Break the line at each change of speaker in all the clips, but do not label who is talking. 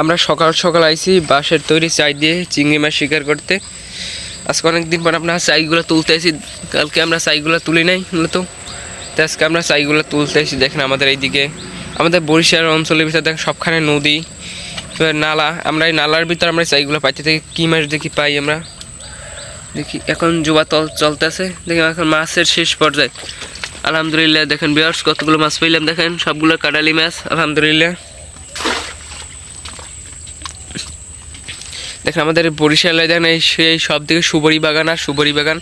আমরা সকাল সকাল আইছি, বাঁশের তৈরি চাই দিয়ে চিংড়ি মাছ শিকার করতে। আজকে অনেকদিন পর আপনার চাইগুলো তুলতে আসি কালকে আমরা চাইগুলো তুলি নাই মূলত। আজকে আমরা চাইগুলো তুলতে আসি দেখেন আমাদের এইদিকে। আমাদের বরিশাল অঞ্চলের ভিতরে দেখেন সবখানে নদী নালা, আমরা এই নালার ভিতর আমরা চাইগুলো পাইতে থেকে, কী মাছ দেখি পাই আমরা? দেখি, এখন জোয়া তল চলতেছে। দেখেন এখন মাছের শেষ পর্যায়ে। আলহামদুলিল্লাহ, দেখেন বিয়ার্স কতগুলো মাছ পেলাম, দেখেন, সবগুলো কাটালি মাছ, আলহামদুলিল্লাহ। দেখেন আমাদের বরিশালে দেখেন এই সেই সব দিকে সুবরি বাগান আর সুবরি বাগান।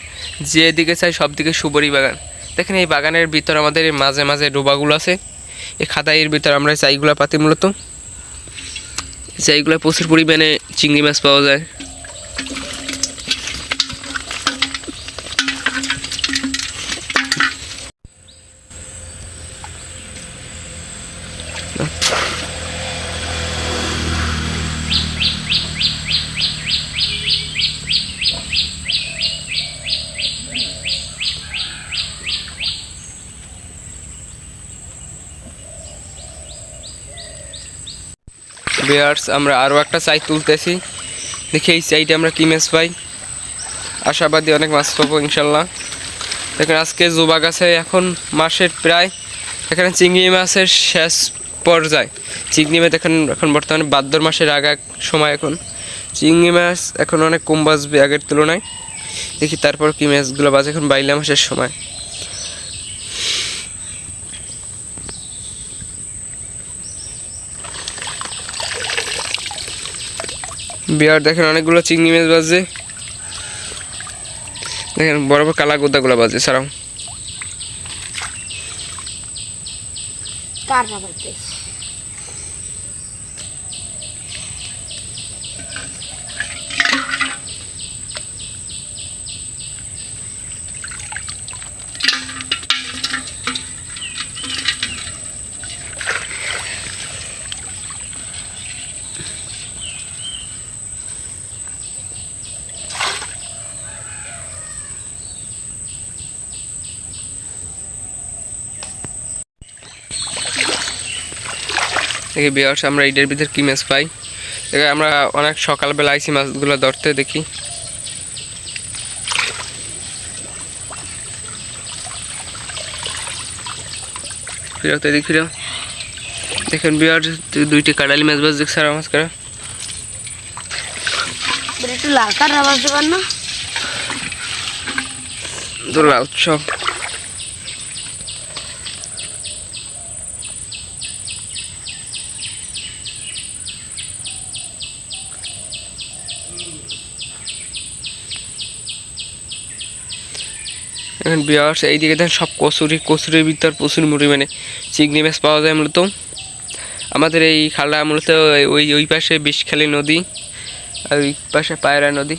যেদিকে চাই সব দিকে সুবরি বাগান। দেখেন এই বাগানের ভিতর আমাদের মাঝে মাঝে ডোবাগুলো আছে। এই খাদাইয়ের ভিতর আমরা চাইগুলো পাতি মূলত। চাইগুলো প্রচুর পরিমাণে চিংড়ি মাছ পাওয়া যায়। বিয়ার্স আমরা আরও একটা চাই তুলতেছি। দেখি এই চাইটা আমরা কি মাছ পাই। আশাবাদী অনেক মাছ পাবো, ইনশাল্লাহ। দেখেন, আজকে জোবা গাছে এখন মাসের প্রায়, এখানে চিংড়ি মাছের শেষ পর্যায়। চিংড়ি মাছ এখন এখন বর্তমানে ভাদ্র মাসের আগ সময় এখন। চিংড়ি মাছ এখন অনেক কম বাজবে আগের তুলনায়। দেখি তারপর কি মাছগুলো বাজে, এখন বাইলা মাসের সময়। বিয়ার দেখেন অনেকগুলো চিংড়ি মাছ বাজছে। দেখেন বড় বড় কালা গোদাগুলো বাজে ছাড়াও। দেখি বিয়ার্স আমরা এইটার ভিতর কি মাছ পাই? দেখি আমরা অনেক সকালবেলা আইসি মাছগুলো ধরতে দেখি। ফিরাও তো এদিক ফিরাও দেখেন বিয়ার দুইটি কাটালি মাছ বাজ দেখ সারা মাছ করা
একটু লাল কার না বাজতে না?
তো লাল সব। এখন বিয়ার্স এইদিকে দেখেন সব কচুরি, কচুরির ভিতর প্রচুর পরিমাণে চিংড়ি মাছ পাওয়া যায় মূলত। আমাদের এই খালা মূলত ওই ওই পাশে বিষখালী নদী আর ওই পাশে পায়রা নদী।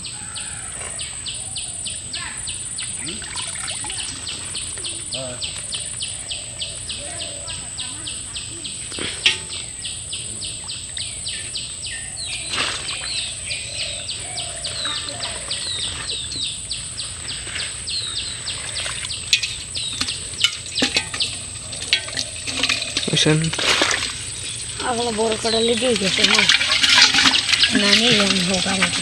বুঝছেন
এখন বড় কাটালে দিয়ে গেছে না না নিয়ে যান হোক আমাকে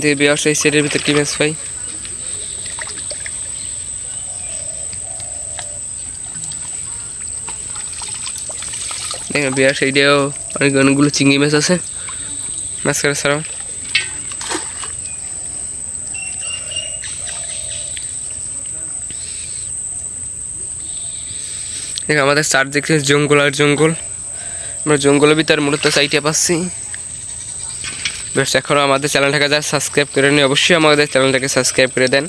দিয়ে বিয়ার্স এই সেটের ভিতর কি মাছ পাই? দেখেন বিয়ার সাইডেও অনেক অনেকগুলো চিংড়ি মাছ আছে। মাছ কাটা ছাড়াও। দেখ, আমাদের চার দিকে জঙ্গল আর জঙ্গল। আমরা জঙ্গলের ভিতর মূলত সাইটে পাচ্ছি বেশ এখনও আমাদের চ্যানেলটাকে যা সাবস্ক্রাইব করে নিন অবশ্যই আমাদের চ্যানেলটাকে সাবস্ক্রাইব করে দেন।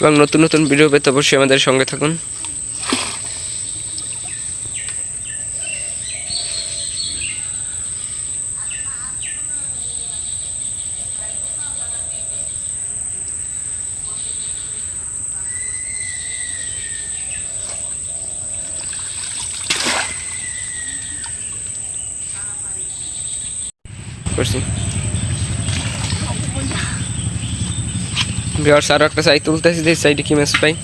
এবং নতুন নতুন ভিডিও পেতে অবশ্যই আমাদের সঙ্গে থাকুন। করছি। ভিউয়ার্স আরও একটা সাইড তুলতেছি যে সাইডে কি মাছ পাই?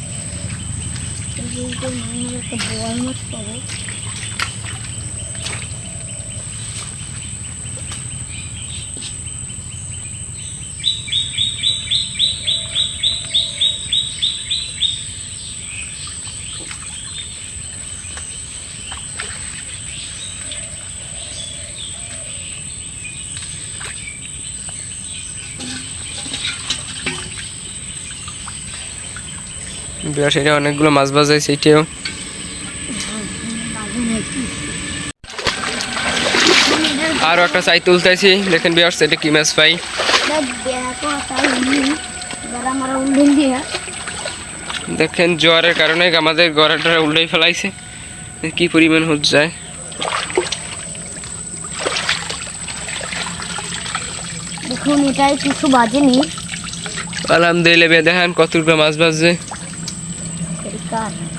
এটা অনেকগুলো মাছ বাজাই সেইটাও। আরও একটা সাইড তুলতেছি। দেখেন ভিউয়ার্স এটা কি মাছ পাই। দেখেন জোয়ারের কারণে আমাদের গড়াটা উল্টাই ফেলাইছে। কি পরিমাণ হচ্ছে যায়।
দেখুন এটাই কিছু বাজেনি।
আলহামদুলিল্লাহ দেখেন কতগুলো মাছ বাজছে।
এই কাঠ